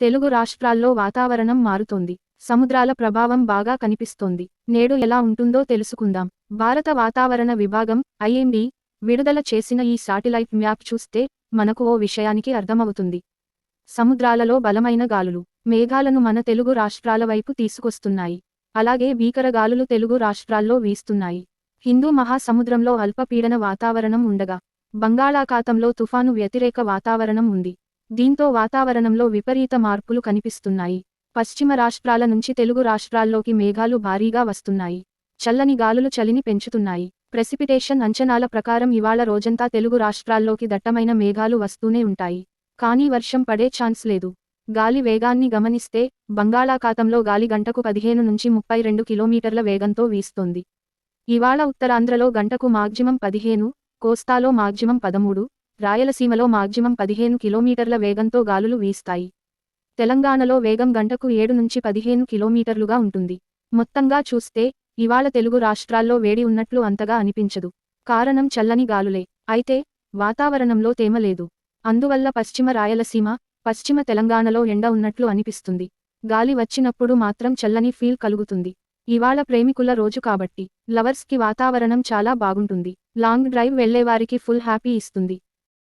తెలుగు రాష్ట్రాల్లో వాతావరణం మారుతోంది. సముద్రాల ప్రభావం బాగా కనిపిస్తోంది. నేడు ఎలా ఉంటుందో తెలుసుకుందాం. భారత వాతావరణ విభాగం ఐఎండీ విడుదల చేసిన ఈ శాటిలైట్ మ్యాప్ చూస్తే మనకు ఓ విషయానికి అర్థమవుతుంది. సముద్రాలలో బలమైన గాలులు మేఘాలను మన తెలుగు రాష్ట్రాల వైపు తీసుకొస్తున్నాయి. అలాగే భీకర గాలులు తెలుగు రాష్ట్రాల్లో వీస్తున్నాయి. హిందూ మహాసముద్రంలో అల్పపీడన వాతావరణం ఉండగా బంగాళాఖాతంలో తుఫాను వ్యతిరేక వాతావరణం ఉంది. దీంతో వాతావరణంలో విపరీత మార్పులు కనిపిస్తున్నాయి. పశ్చిమ రాష్ట్రాల నుంచి తెలుగు రాష్ట్రాల్లోకి మేఘాలు భారీగా వస్తున్నాయి. చల్లని గాలులు చలిని పెంచుతున్నాయి. ప్రెసిపిటేషన్ అంచనాల ప్రకారం ఇవాళ రోజంతా తెలుగు రాష్ట్రాల్లోకి దట్టమైన మేఘాలు వస్తూనే ఉంటాయి. కానీ వర్షం పడే ఛాన్స్ లేదు. గాలి వేగాన్ని గమనిస్తే బంగాళాఖాతంలో గాలి గంటకు పదిహేను నుంచి ముప్పై రెండు కిలోమీటర్ల వేగంతో వీస్తోంది. ఇవాళ ఉత్తరాంధ్రలో గంటకు మాగ్జిమం పదిహేను కోస్తాలో మాగ్జిమం పదమూడు రాయలసీమలో మాగ్జిమం పదిహేను కిలోమీటర్ల వేగంతో గాలులు వీస్తాయి. తెలంగాణలో వేగం గంటకు ఏడు నుంచి పదిహేను కిలోమీటర్లుగా ఉంటుంది. మొత్తంగా చూస్తే ఇవాళ తెలుగు రాష్ట్రాల్లో వేడి ఉన్నట్లు అంతగా అనిపించదు. కారణం చల్లని గాలులే. అయితే వాతావరణంలో తేమ లేదు. అందువల్ల పశ్చిమ రాయలసీమ పశ్చిమ తెలంగాణలో ఎండ ఉన్నట్లు అనిపిస్తుంది. గాలి వచ్చినప్పుడు మాత్రం చల్లని ఫీల్ కలుగుతుంది. ఇవాళ ప్రేమికుల రోజు కాబట్టి లవర్స్కి వాతావరణం చాలా బాగుంటుంది. లాంగ్ డ్రైవ్ వెళ్ళేవారికి ఫుల్ హ్యాపీ ఇస్తుంది.